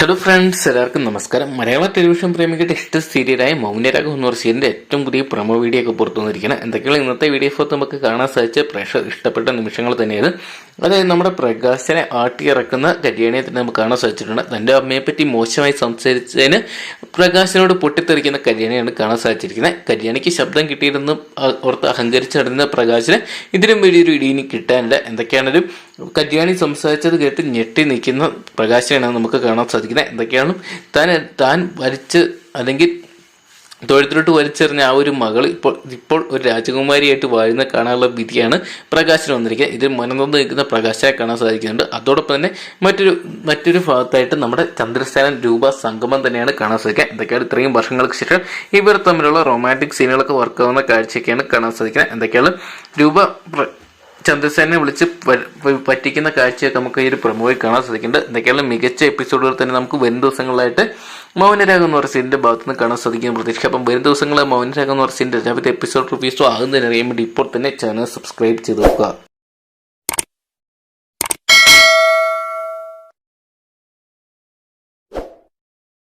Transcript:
Hello friends എല്ലാവർക്കും നമസ്കാരം. മലയാള television പ്രേമികളുടെ ഇഷ്ട സീരിയലായ മൗനരാഗം പറഞ്ഞ സീരിയലിന്റെ ഏറ്റവും പുതിയ പ്രൊമോ വീഡിയോ ഒക്കെ പുറത്തു വന്നിരിക്കുന്നത് എന്തൊക്കെയാണ് ഇന്നത്തെ വീഡിയോ നമുക്ക് കാണാൻ സാധിച്ച പ്രേക്ഷകർ ഇഷ്ടപ്പെട്ട നിമിഷങ്ങൾ തന്നെയാണ്. അതായത് നമ്മുടെ പ്രകാശനെ ആട്ടിയിറക്കുന്ന കല്യാണിയെ തന്നെ നമുക്ക് കാണാൻ സാധിച്ചിട്ടുണ്ട്. തന്റെ അമ്മയെ പറ്റി മോശമായി സംസാരിച്ചതിന് പ്രകാശനോട് പൊട്ടിത്തെറിക്കുന്ന കല്യാണിയാണ് കാണാൻ സാധിച്ചിരിക്കുന്നത്. കല്യാണിക്ക് ശബ്ദം കിട്ടിയിരുന്നു ഓർത്ത് അഹങ്കരിച്ച് നടന്ന പ്രകാശന് ഇതിനും വലിയൊരു ഇടിയിനി കിട്ടാനില്ല. എന്തൊക്കെയാണൊരു കല്യാണി സംസാരിച്ചത് കേട്ട് ഞെട്ടി നിൽക്കുന്ന പ്രകാശനാണ് നമുക്ക് കാണാൻ സാധിക്കുന്നത്. എന്തൊക്കെയാണ് താൻ താൻ വരച്ച് അല്ലെങ്കിൽ തൊഴുത്തിലോട്ട് വലിച്ചെറിഞ്ഞ ആ ഒരു മകൾ ഇപ്പോൾ ഇപ്പോൾ ഒരു രാജകുമാരിയായിട്ട് വാഴുന്ന കാണാനുള്ള വിധിയാണ് പ്രകാശന് വന്നിരിക്കുന്നത്. ഇതിൽ മനനൊന്ന് നിൽക്കുന്ന പ്രകാശായി കാണാൻ സാധിക്കുന്നുണ്ട്. അതോടൊപ്പം തന്നെ മറ്റൊരു മറ്റൊരു ഭാഗത്തായിട്ട് നമ്മുടെ ചന്ദ്രസ്ഥാനം രൂപ സംഗമം തന്നെയാണ് കാണാൻ സാധിക്കുക. എന്തൊക്കെയാണ് ഇത്രയും വർഷങ്ങൾക്ക് ശേഷം ഇവർ തമ്മിലുള്ള റൊമാന്റിക് സീനുകളൊക്കെ വർക്കാവുന്ന കാഴ്ചയൊക്കെയാണ് കാണാൻ സാധിക്കുന്നത്. എന്തൊക്കെയാണ്? രൂപ ചന്ദ്രസേനെ വിളിച്ച് പറ്റിക്കുന്ന കാഴ്ചയൊക്കെ നമുക്ക് ഈ ഒരു പ്രൊമോയിൽ കാണാൻ സാധിക്കുന്നുണ്ട്. എന്തൊക്കെയാണ് മികച്ച എപ്പിസോഡുകൾ തന്നെ നമുക്ക് വരും ദിവസങ്ങളിലായിട്ട് മൗനരാഗം എന്ന് പറഞ്ഞ സീനിന്റെ ഭാഗത്ത് നിന്ന് കാണാൻ സാധിക്കും പ്രതീക്ഷ അപ്പം വരും ദിവസങ്ങളിൽ മൗനരാഗം എന്ന് പറഞ്ഞ സീനിന്റെ രണ്ടാമത്തെ എപ്പിസോഡ് റിവ്യൂസോ ആകുന്നതിന് അറിയാൻ വേണ്ടി ഇപ്പോൾ തന്നെ ചാനൽ സബ്സ്ക്രൈബ് ചെയ്ത് നോക്കുക